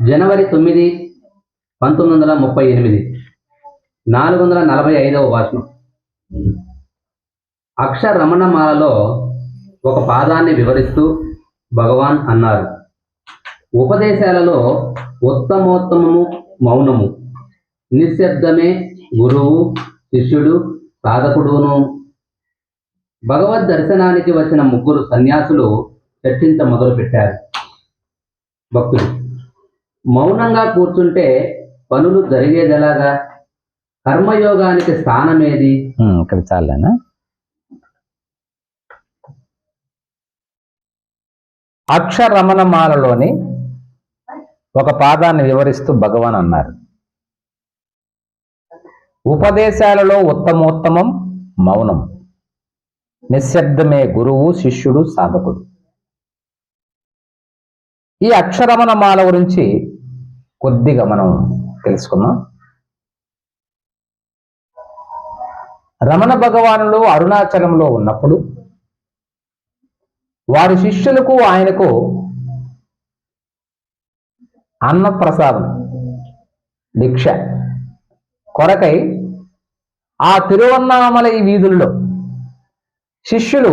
జనవరి తొమ్మిది పంతొమ్మిది వందల ముప్పై ఎనిమిది. నాలుగు వందల నలభై ఐదవ భాషణం అక్షరమణమాలలో ఒక పాదాన్ని వివరిస్తూ భగవాన్ అన్నారు. ఉపదేశాలలో ఉత్తమోత్తమము మౌనము. నిశ్శబ్దమే గురువు శిష్యుడు సాధకుడును. భగవద్ దర్శనానికి వచ్చిన ముగ్గురు సన్యాసులు చర్చించ మొదలుపెట్టారు. భక్తులు. మౌనంగా కూర్చుంటే పనులు జరిగేదెలాగా? కర్మయోగానికి స్థానం ఏది ఇక్కడ చాలేనా? అక్షరమణమాలలోని ఒక పాదాన్ని వివరిస్తూ భగవాన్ అన్నారు. ఉపదేశాలలో ఉత్తమోత్తమం మౌనం. నిశ్శబ్దమే గురువు శిష్యుడు సాధకుడు. ఈ అక్షరమణమాల గురించి కొద్దిగా మనం తెలుసుకుందాం. రమణ భగవానులు అరుణాచలంలో ఉన్నప్పుడు వారి శిష్యులకు ఆయనకు అన్నప్రసాదం దీక్ష కొరకై ఆ తిరువన్నామలై వీధుల్లో శిష్యులు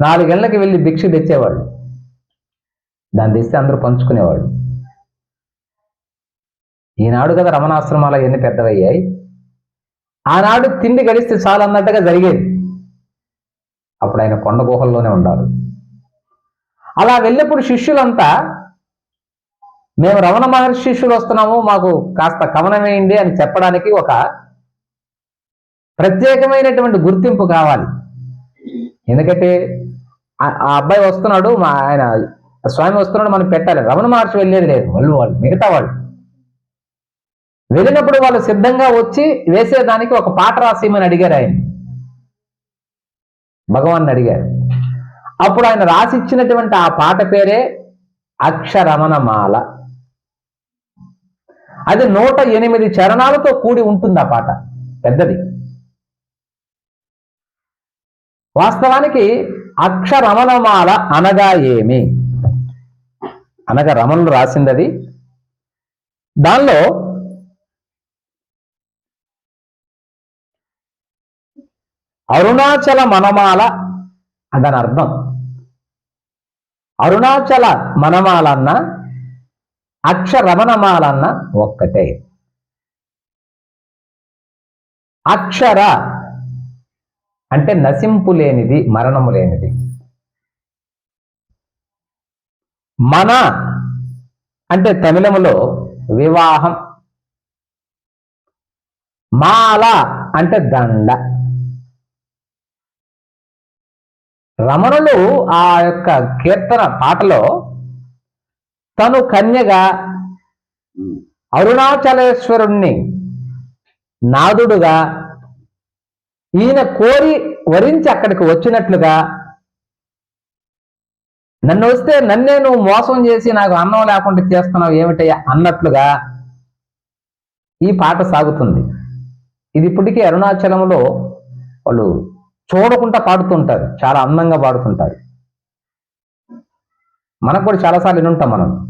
నాలుగేళ్ళకి వెళ్ళి భిక్ష తెచ్చేవాళ్ళు. దాన్ని తెస్తే అందరూ పంచుకునేవాళ్ళు. ఈనాడు కదా రమణాశ్రమాలు ఎన్ని పెద్దవయ్యాయి. ఆనాడు తిండి గడిస్తే చాలు అన్నట్టుగా జరిగేది. అప్పుడు ఆయన కొండ గుహల్లోనే ఉండాలి. అలా వెళ్ళినప్పుడు శిష్యులంతా మేము రమణ మహర్షి శిష్యులు వస్తున్నాము మాకు కాస్త కవనం అని చెప్పడానికి ఒక ప్రత్యేకమైనటువంటి గుర్తింపు కావాలి. ఎందుకంటే ఆ ఆ అబ్బాయి వస్తున్నాడు మా ఆయన స్వామి వస్తున్నాడు మనం పెట్టాలి. రమణ మహర్షి వెళ్ళేది లేదు. మళ్ళీ వాళ్ళు మిగతా వాళ్ళు. వెళ్ళినప్పుడు వాళ్ళు సిద్ధంగా వచ్చి వేసేదానికి ఒక పాట రాసేయమని అడిగారు ఆయన. భగవాన్ అడిగారు. అప్పుడు ఆయన రాసిచ్చినటువంటి ఆ పాట పేరే అక్షరమణమాల. అది నూట ఎనిమిది చరణాలతో కూడి ఉంటుంది ఆ పాట. పెద్దది. వాస్తవానికి అక్షరమణమాల అనగా ఏమి? అనగా రమణులు రాసింది అది దానిలో అరుణాచల మనమాల అదని అర్థం అరుణాచల మనమాలన్న అక్షరమణమాలన్న ఒక్కటే. అక్షర అంటే నశింపు లేనిది మరణము లేనిది. మన అంటే తమిళములో వివాహం. మాల అంటే దండ. రమణులు ఆ యొక్క కీర్తన పాటలో తను కన్యగా అరుణాచలేశ్వరుణ్ణి నాదుడుగా ఈయన కోరి వరించి అక్కడికి వచ్చినట్లుగా నన్ను వస్తే నన్నే నువ్వు మోసం చేసి నాకు అన్నం లేకుండా చేస్తున్నావు ఏమిటయ్యా? అన్నట్లుగా ఈ పాట సాగుతుంది. ఇది ఇప్పటికీ అరుణాచలంలో వాళ్ళు చూడకుండా పాడుతుంటారు. చాలా అందంగా పాడుతుంటారు. మనకు కూడా చాలాసార్లు వినుంటాం మనం.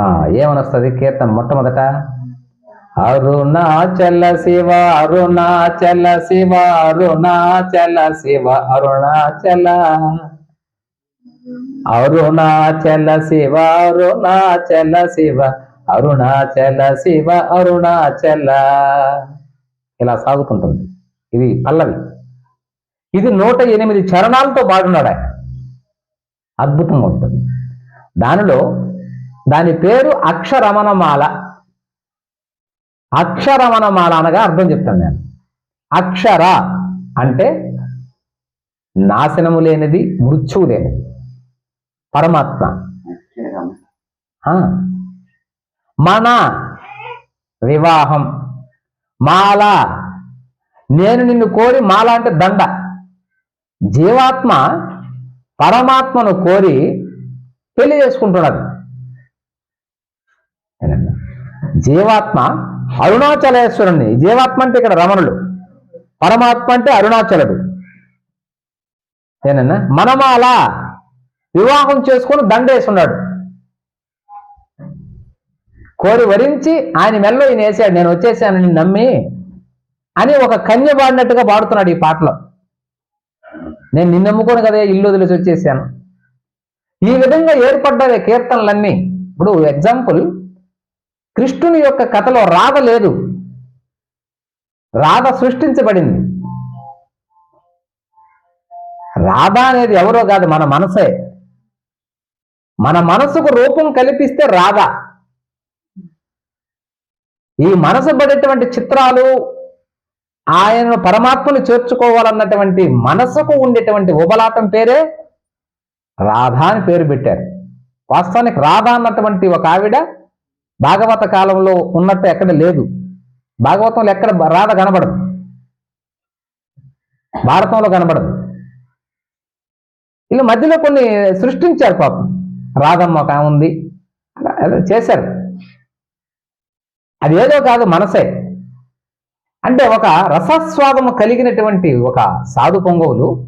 ఆ, ఏమనొస్తుంది? కీర్తన మొట్టమొదట అరుణాచల శివ అరుణాచల శివ అరుణాచల శివ అరుణాచల అరుణాచల శివ అరుణాచల శివ అరుణాచల శివ అరుణాచల. ఇలా సాగుతుంటుంది. ఇది పల్లవి. ఇది నూట ఎనిమిది చరణాలతో పాడున్నాడు ఆయన. అద్భుతంగా ఉంటుంది. దానిలో దాని పేరు అక్షరమణమాల. అక్షరమణమాల అనగా అర్థం చెప్తాను నేను. అక్షర అంటే నాశనము లేనిది మృత్యువు లేనిది. పరమాత్మ. మన. వివాహం. మాల. నేను నిన్ను కోరి మాల అంటే దండ. జీవాత్మ పరమాత్మను కోరి పెళ్ళి చేసుకుంటున్నది. జీవాత్మ అరుణాచలేశ్వరుణ్ణి. జీవాత్మ అంటే ఇక్కడ రమణులు. పరమాత్మ అంటే అరుణాచలుడు. ఏనన్నా మనమాల వివాహం చేసుకొని దండేసున్నాడు. కోరి వరించి ఆయన మెల్లో ఈయన వేసాడు నేను వచ్చేసాను నమ్మి అని ఒక కన్య పాడినట్టుగా పాడుతున్నాడు ఈ పాటలో. నేను నిన్ను నమ్ముకోను కదా ఇల్లు వదిలేసి వచ్చేసాను. ఈ విధంగా ఏర్పడ్డవే కీర్తనలన్నీ. ఇప్పుడు ఎగ్జాంపుల్ కృష్ణుని యొక్క కథలో రాధ లేదు. రాధ సృష్టించబడింది. రాధ అనేది ఎవరో కాదు మన మనసే. మన మనసుకు రూపం కల్పిస్తే రాధ. ఈ మనసు పడేటువంటి చిత్రాలు ఆయన పరమాత్మను చేర్చుకోవాలన్నటువంటి మనసుకు ఉండేటువంటి ఉబలాటం పేరే రాధ అని పేరు పెట్టారు. వాస్తవానికి రాధ అన్నటువంటి ఒక ఆవిడ భాగవత కాలంలో ఉన్నట్టు ఎక్కడ లేదు. భాగవతంలో ఎక్కడ రాధ కనబడదు. భారతంలో కనబడదు. వీళ్ళు మధ్యలో కొన్ని సృష్టించారు పాపం. రాధమ్మ ఒక ఉంది. అలా చేశారు. అది ఏదో కాదు మనసే. అంటే ఒక రసస్వాదము కలిగినటువంటి ఒక సాధు పొంగవులు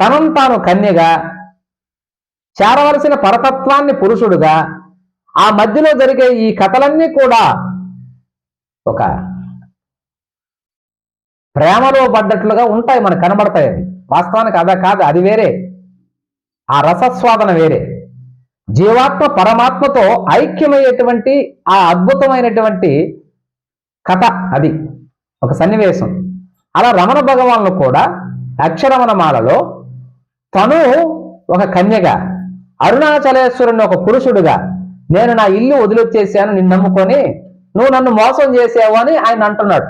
తనం తాను కన్యగా చేరవలసిన పరతత్వాన్ని పురుషుడుగా ఆ మధ్యలో జరిగే ఈ కథలన్నీ కూడా ఒక ప్రేమలో పడ్డట్లుగా ఉంటాయి మనకు కనబడతాయి అది వాస్తవానికి అదా కాదు అది వేరే. ఆ రసస్వాదన వేరే. జీవాత్మ పరమాత్మతో ఐక్యమయ్యేటువంటి ఆ అద్భుతమైనటువంటి కథ అది. ఒక సన్నివేశం. అలా రమణ భగవాన్లు కూడా అక్షరమణమాలలో తను ఒక కన్యగా అరుణాచలేశ్వరుని ఒక పురుషుడుగా నేను నా ఇల్లు వదిలొచ్చేసాను నిన్ను నమ్ముకొని నువ్వు నన్ను మోసం చేసావు అని ఆయన అంటున్నాడు.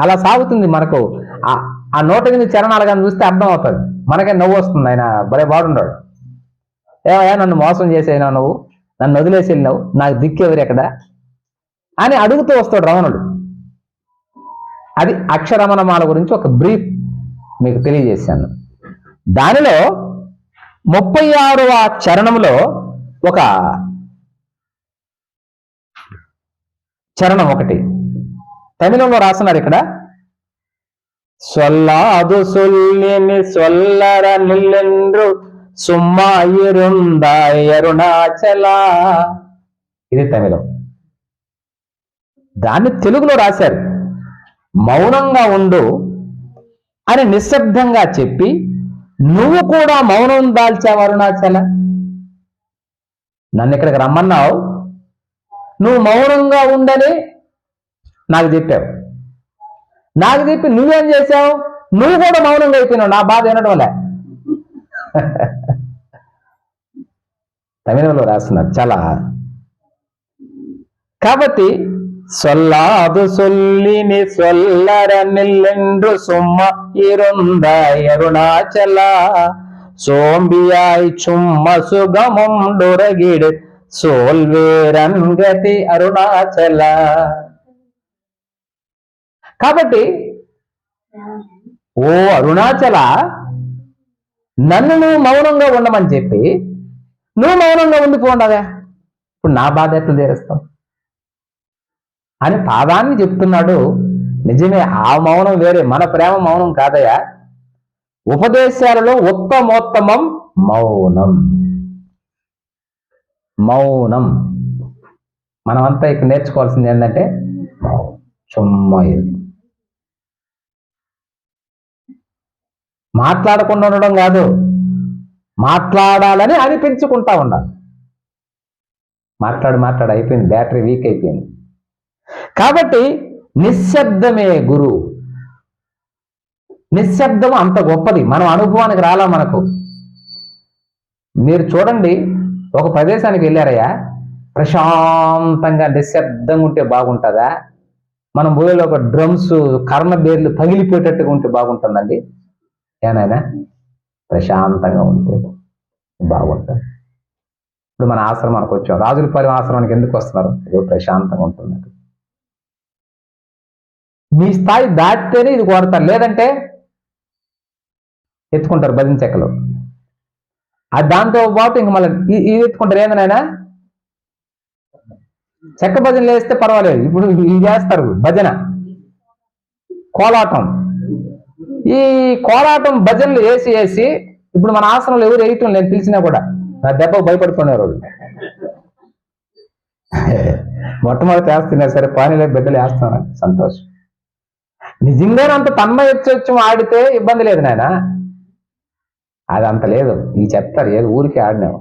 అలా సాగుతుంది మనకు. ఆ- ఆ నోట మీద చరణాలు కానీ చూస్తే అర్థమవుతుంది. మనకే నవ్వు వస్తుంది ఆయన భలే బాగుండాడు ఏమయ్యా నన్ను మోసం చేసేనా నువ్వు? నన్ను వదిలేసి వెళ్ళినావు? నాకు దిక్కెవరు ఎక్కడ? అని అడుగుతూ వస్తాడు రమణుడు అది అక్షరమణమాల గురించి ఒక బ్రీఫ్ మీకు తెలియజేశాను. దానిలో ముప్పై ఆరవ చరణంలో ఒక చరణం ఒకటి. తమిళంలో రాస్తున్నారు ఇక్కడ. సొల్లాదు సొల్లిని సొల్లర నిల్లెండ్రు సుమ్మా ఇరుందాయ్ అరుణాచల. ఇది తమిళం. దాన్ని తెలుగులో రాశారు. మౌనంగా ఉండు అని నిశ్శబ్దంగా చెప్పి నువ్వు కూడా మౌనం దాల్చావు అరుణాచల. నన్ను ఇక్కడికి రమ్మన్నావు. నువ్వు మౌనంగా ఉండని నాకు చెప్పావు. నాకు చెప్పి నువ్వేం చేశావు? నువ్వు కూడా మౌనంగా అయిపోయినావు. నా బాధ వినడం లే తమిళంలో రాస్తున్నారు చాలా కాబట్టి సొల్లాదు సొల్లిని సొల్లర నిల్లెండ్రు సుమ్మ இருந்தாய் அருணாச்சல சோம்பியாய் சும்ம சுகமும் டுரகிடு సోల్వేరన్గతి అరుణాచల కాబట్టి ఓ అరుణాచల నన్ను నువ్వు మౌనంగా ఉండమని చెప్పి నువ్వు మౌనంగా ఉండిపోండవే ఇప్పుడు నా బాధ ఎట్లా తీరుస్తావు? అని పాదాన్ని చెప్తున్నాడు. నిజమే ఆ మౌనం వేరే మన ప్రేమ మౌనం కాదయా ఉపదేశాలలో ఉత్తమోత్తమం మౌనం. మౌనం. మనమంతా ఇక్కడ నేర్చుకోవాల్సింది ఏంటంటే చుమ్మా మాట్లాడకుండా ఉండడం కాదు. మాట్లాడాలని అనిపించుకుంటా ఉండాలి. మాట్లాడి మాట్లాడి అయిపోయింది బ్యాటరీ వీక్ అయిపోయింది. కాబట్టి నిశ్శబ్దమే గురు. నిశ్శబ్దం అంత గొప్పది. మనం అనుభవానికి రాలా మనకు. మీరు చూడండి ఒక ప్రదేశానికి వెళ్ళారయ్యా. ప్రశాంతంగా నిశ్శబ్దంగా ఉంటే బాగుంటుందా? మనం భూమిలో ఒక డ్రమ్స్ కర్ణ బేర్లు పగిలిపోయేటట్టుగా ఉంటే బాగుంటుందండి. ఏనాయనా? ప్రశాంతంగా ఉంటే బాగుంటుంది. ఇప్పుడు మన ఆశ్రమానికి వచ్చాం. రాజులపాలెం ఆశ్రమానికి ఎందుకు వస్తున్నారు? ఏదో ప్రశాంతంగా ఉంటుంది మీ స్థాయి దాటితేనే ఇది కోరతారు లేదంటే ఎత్తుకుంటారు భజన ఆ దాంతో పాటు ఇంక మళ్ళీ ఇది ఎత్తుకుంటారు ఏందనైనా చెక్క భజనలు వేస్తే పర్వాలేదు. ఇప్పుడు ఇది చేస్తారు భజన. కోలాటం. ఈ కోలాటం భజనలు వేసి వేసి ఇప్పుడు మన ఆసనంలో ఎవరు వేయటం నేను పిలిచినా కూడా నా దెబ్బకు భయపడుకునేవారు వాళ్ళు. మొట్టమొదటి వేస్తున్నారు సరే పానీలో బిడ్డలు వేస్తున్నారు సంతోషం. నిజంగానే అంత తన్మయొచ్చొచ్చు ఆడితే ఇబ్బంది లేదు నాయన. అది అంత లేదు. ఈ చెప్తారు ఏది ఊరికే ఆడినావు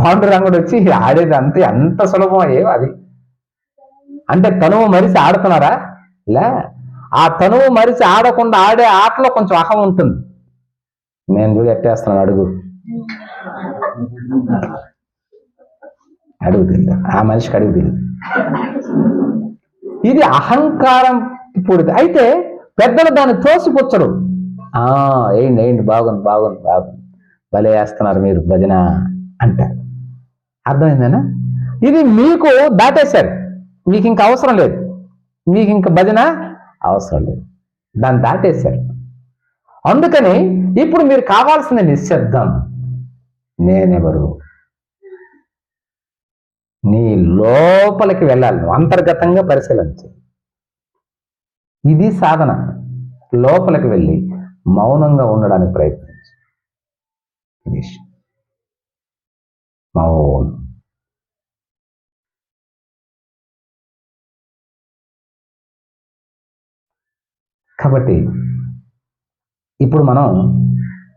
పాండురంగుడు వచ్చి ఆడేది అంతే అంత సులభం అయ్యేవి అది? అంటే తనువు మరిసి ఆడుతున్నారా? లే. ఆ తనువు మరిచి ఆడకుండా ఆడే ఆటలో కొంచెం అహం ఉంటుంది. నేను చూడు ఎట్టేస్తున్నాను అడుగు. అడుగు తెలియదు ఆ మనిషికి అడుగు తెలియదు ఇది అహంకారం ఇప్పుడు అయితే పెద్దలు దాన్ని తోసిపుచ్చరు. ఆ ఏంటి వేయండి బాగుంది బాగుంది బాగుంది. భలే వేస్తున్నారు మీరు భజన అంటారు అర్థమైందేనా? ఇది మీకు దాటేశారు. మీకు ఇంకా అవసరం లేదు. మీకు ఇంకా భజన అవసరం లేదు. దాన్ని దాటేశారు. అందుకని ఇప్పుడు మీరు కావాల్సిన నిశ్శబ్దం. నేనెవరు? నీ లోపలికి వెళ్ళాలి నువ్వు. అంతర్గతంగా పరిశీలించు ఇది సాధన. లోపలికి వెళ్ళి మౌనంగా ఉండడానికి ప్రయత్నించు. మౌనం. కాబట్టి ఇప్పుడు మనం